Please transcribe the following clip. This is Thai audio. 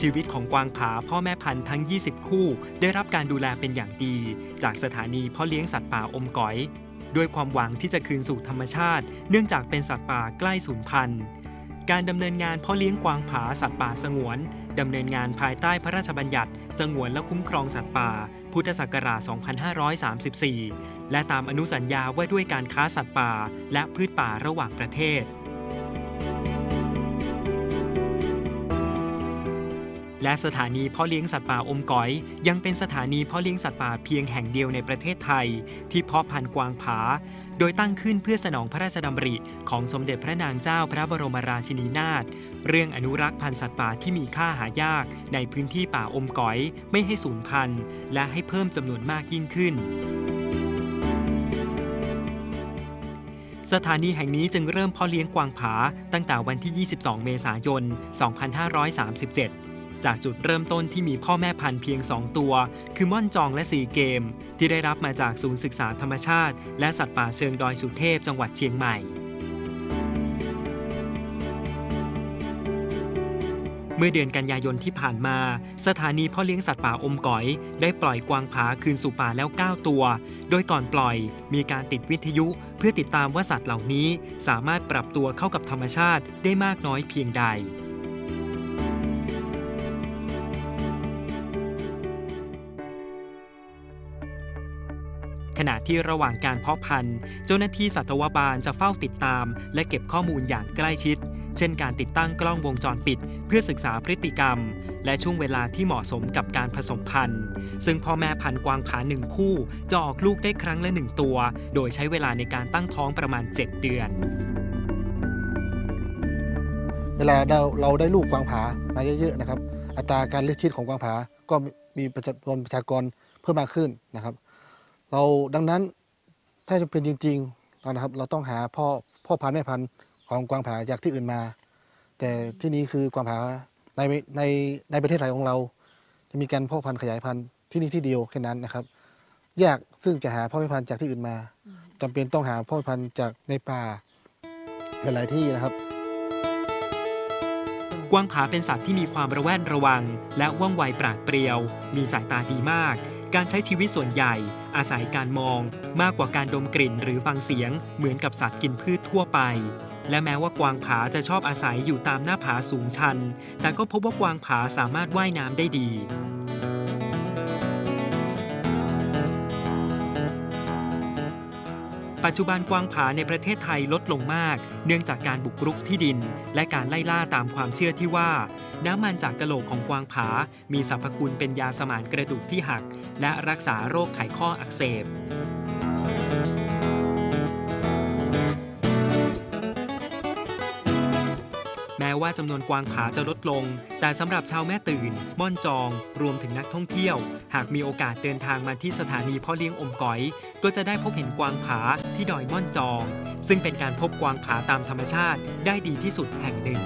ชีวิตของกวางผาพ่อแม่พันธุ์ทั้ง 20 คู่ ได้รับการดูแลเป็นอย่างดี จากสถานีพ่อเลี้ยงสัตว์ป่าอมก๋อย ด้วยความหวังที่จะคืนสู่ธรรมชาติ เนื่องจากเป็นสัตว์ป่าใกล้สูญพันธุ์การดำเนินงานพ่อเลี้ยงกวางผาสัตว์ป่าสงวนดำเนินงานภายใต้พระราชบัญญัติ สงวนและคุ้มครองสัตว์ป่า พุทธศักราช 2534 และตามอนุสัญญาว่าด้วยการค้าสัตว์ป่า และพืชป่าระหว่างประเทศ และสถานีเพ่อเลี้ยงสัตว์ป่าอมก๋อย ยังเป็นสถานีเพ่อเลี้ยงสัตว์ป่าเพียงแห่งเดียวในประเทศไทย ที่เพาะพันธุ์กวางผา โดยตั้งขึ้นเพื่อสนองพระราชดำริของสมเด็จพระนางเจ้าพระบรมราชินีนาถเรื่องอนุรักษ์พันธุ์สัตว์ป่าที่มีค่าหายาก ในพื้นที่ป่าอมก๋อย ไม่ให้สูญพันธุ์ และให้เพิ่มจำนวนมากยิ่งขึ้นสถานีแห่งนี้จึงเริ่มเพ่อเลี้ยงกวางผาตั้งแต่วันที่ 22 เมษายน 2537 จากจุดเริ่มต้นที่มีพ่อแม่พันธุ์เพียง 2 ตัว คือม่อนจองและสีเกม ที่ได้รับมาจากศูนย์ศึกษาธรรมชาติ และสัตว์ป่าเชิงดอยสุเทพจังหวัดเชียงใหม่เมื่อเดือนกันยายนที่ผ่านมา สถานีพ่อเลี้ยงสัตว์ป่าอมก๋อย ได้ปล่อยกวางผาคืนสู่ป่าแล้ว 9 ตัว โดยก่อนปล่อยมีการติดวิทยุ เพื่อติดตามว่าสัตว์เหล่านี้ สามารถปรับตัวเข้ากับธรรมชาติได้มากน้อยเพียงใด ขณะที่ระหว่างการเพาะพันธุ์ เจ้าหน้าที่สัตวบาลจะเฝ้าติดตาม และเก็บข้อมูลอย่างใกล้ชิด เช่นการติดตั้งกล้องวงจรปิด เพื่อศึกษาพฤติกรรม และช่วงเวลาที่เหมาะสมกับการผสมพันธุ์ ซึ่งพ่อแม่พันธุ์กวางผาหนึ่งคู่จะออกลูกได้ครั้งละหนึ่งตัว โดยใช้เวลาในการตั้งท้องประมาณ 7 เดือน เวลาเราเราได้ลูกกวางผามาเยอะๆนะครับ อัตราการเลือกชีวิตของกวางผาก็มีประชากรประชากรเพิ่มมากขึ้นนะครับ เราดังนั้นถ้าจะเป็นจริงๆนะครับ เราต้องหาพ่อพ่อพันธุ์แม่พันธุ์ของกวางผาจากที่อื่นมา แต่ที่นี้คือกวางผาในในในประเทศไทยของเรา จะมีการพ่อพันธุ์ขยายพันธุ์ที่นี่ที่เดียวแค่นั้นนะครับยากซึ่งจะหาพ่อแม่พันธุ์จากที่อื่นมาจำเป็นต้องหาพ่อพันธุ์จากในป่าหลายๆที่นะครับ กวางผาเป็นสัตว์ที่มีความระแวดระวัง และว่องไวปราดเปรียว มีสายตาดีมาก การใช้ชีวิตส่วนใหญ่อาศัยการมองมากกว่าการดมกลิ่นหรือฟังเสียงเหมือนกับสัตว์กินพืชทั่วไป และแม้ว่ากวางผาจะชอบอาศัยอยู่ตามหน้าผาสูงชัน แต่ก็พบว่ากวางผาสามารถว่ายน้ำได้ดี ปัจจุบันกวางผาในประเทศไทยลดลงมาก เนื่องจากการบุกรุกที่ดิน และการไล่ล่าตามความเชื่อที่ว่า น้ำมันจากกะโหลกของกวางผา มีสรรพคุณเป็นยาสมานกระดูกที่หัก และรักษาโรคไขข้ออักเสบ ว่าจำนวนกวางผาจะลดลง แต่สำหรับชาวแม่ตื่น ม่อนจอง รวมถึงนักท่องเที่ยว หากมีโอกาสเดินทางมาที่สถานีพ่อเลี้ยงอมก๋อย ก็จะได้พบเห็นกวางผาที่ดอยม่อนจอง ซึ่งเป็นการพบกวางผาตามธรรมชาติได้ดีที่สุดแห่งหนึ่ง